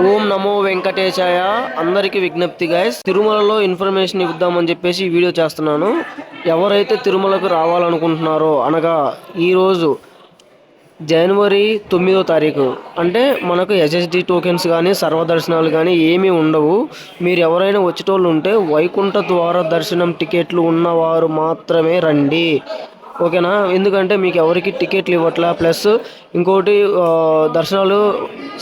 ఓం నమో వెంకటేశాయ. అందరికీ విజ్ఞప్తి గైస్ తిరుమలలో ఇన్ఫర్మేషన్ ఇద్దామని చెప్పేసి ఈ వీడియో చేస్తున్నాను. ఎవరైతే తిరుమలకు రావాలనుకుంటున్నారో అనగా ఈరోజు జనవరి తొమ్మిదో తారీఖు. అంటే మనకు ఎస్ఎస్డి టోకెన్స్ కానీ సర్వదర్శనాలు కానీ ఏమీ ఉండవు. మీరు ఎవరైనా వచ్చేటోళ్ళు ఉంటే వైకుంఠ ద్వార దర్శనం టికెట్లు ఉన్నవారు మాత్రమే రండి. ఓకేనా? ఎందుకంటే మీకు ఎవరికి టికెట్లు ఇవ్వట్లా ప్లస్ ఇంకోటి దర్శనాలు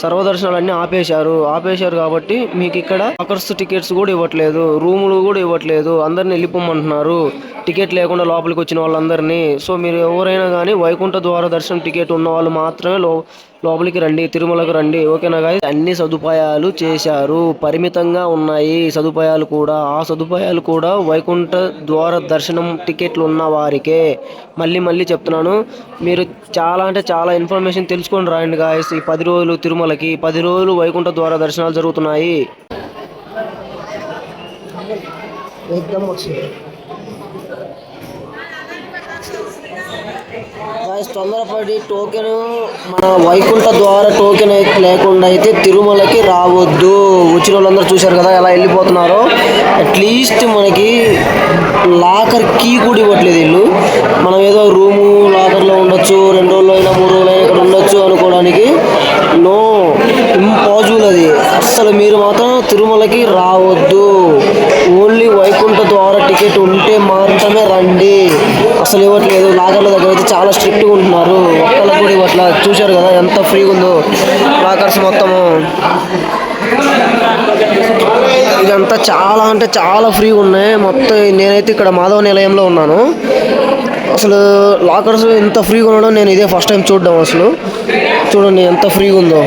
సర్వదర్శనాలు అన్నీ ఆపేశారు. ఆపేశారు కాబట్టి మీకు ఇక్కడ అకర్స్ టికెట్స్ కూడా ఇవ్వట్లేదు రూములు కూడా ఇవ్వట్లేదు అందరిని వెళ్ళిపోమంటున్నారు. టికెట్ లేకుండా లోపలికి వచ్చిన వాళ్ళందరినీ. సో మీరు ఎవరైనా కానీ వైకుంఠ ద్వార దర్శనం టికెట్ ఉన్న వాళ్ళు మాత్రమే లో లోపలికి రండి తిరుమలకు రండి. ఓకేనా గాయ అన్ని సదుపాయాలు చేశారు. పరిమితంగా ఉన్నాయి సదుపాయాలు కూడా. ఆ సదుపాయాలు కూడా వైకుంఠ ద్వార దర్శనం టికెట్లు ఉన్న వారికే. మళ్ళీ మళ్ళీ చెప్తున్నాను. మీరు చాలా అంటే చాలా ఇన్ఫర్మేషన్ తెలుసుకొని రాయండి గాయస్ ఈ పది రోజులు తిరుమలకి పది రోజులు వైకుంఠ ద్వార దర్శనాలు జరుగుతున్నాయి. గాయస్ తొందరపడి టోకెన్ మన వైకుంఠ ద్వారా టోకెన్ అయితే లేకుండా అయితే తిరుమలకి రావద్దు. వచ్చిన వాళ్ళందరూ చూశారు కదా ఎలా వెళ్ళిపోతున్నారో. అట్లీస్ట్ మనకి లాకర్ కీ కూడా ఇవ్వట్లేదు వీళ్ళు. మనం ఏదో రూము లాకర్లో ఉండొచ్చు రెండు రోజులు అసలు మీరు మాత్రం తిరుమలకి రావద్దు. ఓన్లీ వైకుంఠ ద్వారా టికెట్ ఉంటే మాత్రమే రండి. అసలు ఇవ్వట్లేదు. లాకర్ల దగ్గర అయితే చాలా స్ట్రిక్ట్గా ఉంటున్నారు. ఒక్కళ్ళకి కూడా ఇవ్వట్లా. చూశారు కదా ఎంత ఫ్రీగా ఉందో లాకర్స్ మొత్తము. ఇదంతా చాలా అంటే చాలా ఫ్రీగా ఉన్నాయి. మొత్తం నేనైతే ఇక్కడ మాధవ నిలయంలో ఉన్నాను. అసలు లాకర్స్ ఎంత ఫ్రీగా ఉండడం నేను ఇదే ఫస్ట్ టైం చూడడం అసలు. చూడండి ఎంత ఫ్రీగా ఉందో.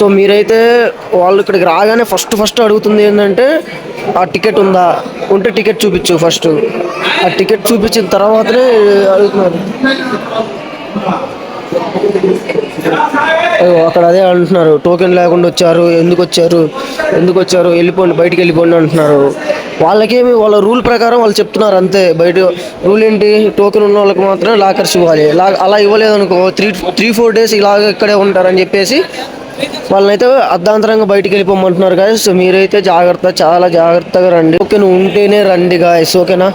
సో మీరైతే వాళ్ళు ఇక్కడికి రాగానే ఫస్ట్ ఫస్ట్ అడుగుతుంది ఏంటంటే ఆ టికెట్ ఉందా? ఉంటే టికెట్ చూపించు ఫస్ట్. ఆ టికెట్ చూపించిన తర్వాతనే అడుగుతున్నారు. అక్కడ అదే అంటున్నారు టోకెన్ లేకుండా వచ్చారు ఎందుకు వచ్చారు? ఎందుకు వచ్చారు? వెళ్ళిపోండి బయటికి వెళ్ళిపోండి అంటున్నారు. వాళ్ళకేమి వాళ్ళ రూల్ ప్రకారం వాళ్ళు చెప్తున్నారు అంతే. బయట రూల్ ఏంటి? టోకెన్ ఉన్న వాళ్ళకి మాత్రమే లాకర్స్ ఇవ్వాలి. లా అలా ఇవ్వలేదనుకో త్రీ త్రీ ఫోర్ డేస్ ఇలాగ ఇక్కడే ఉంటారని చెప్పేసి వాళ్ళనైతే అర్ధాంతరంగా బయటికి వెళ్ళిపోమంటున్నారు గాయస్ సో మీరైతే జాగ్రత్త చాలా జాగ్రత్తగా రండి. ఓకే ఉంటేనే రండి గాయస్ ఓకేనా?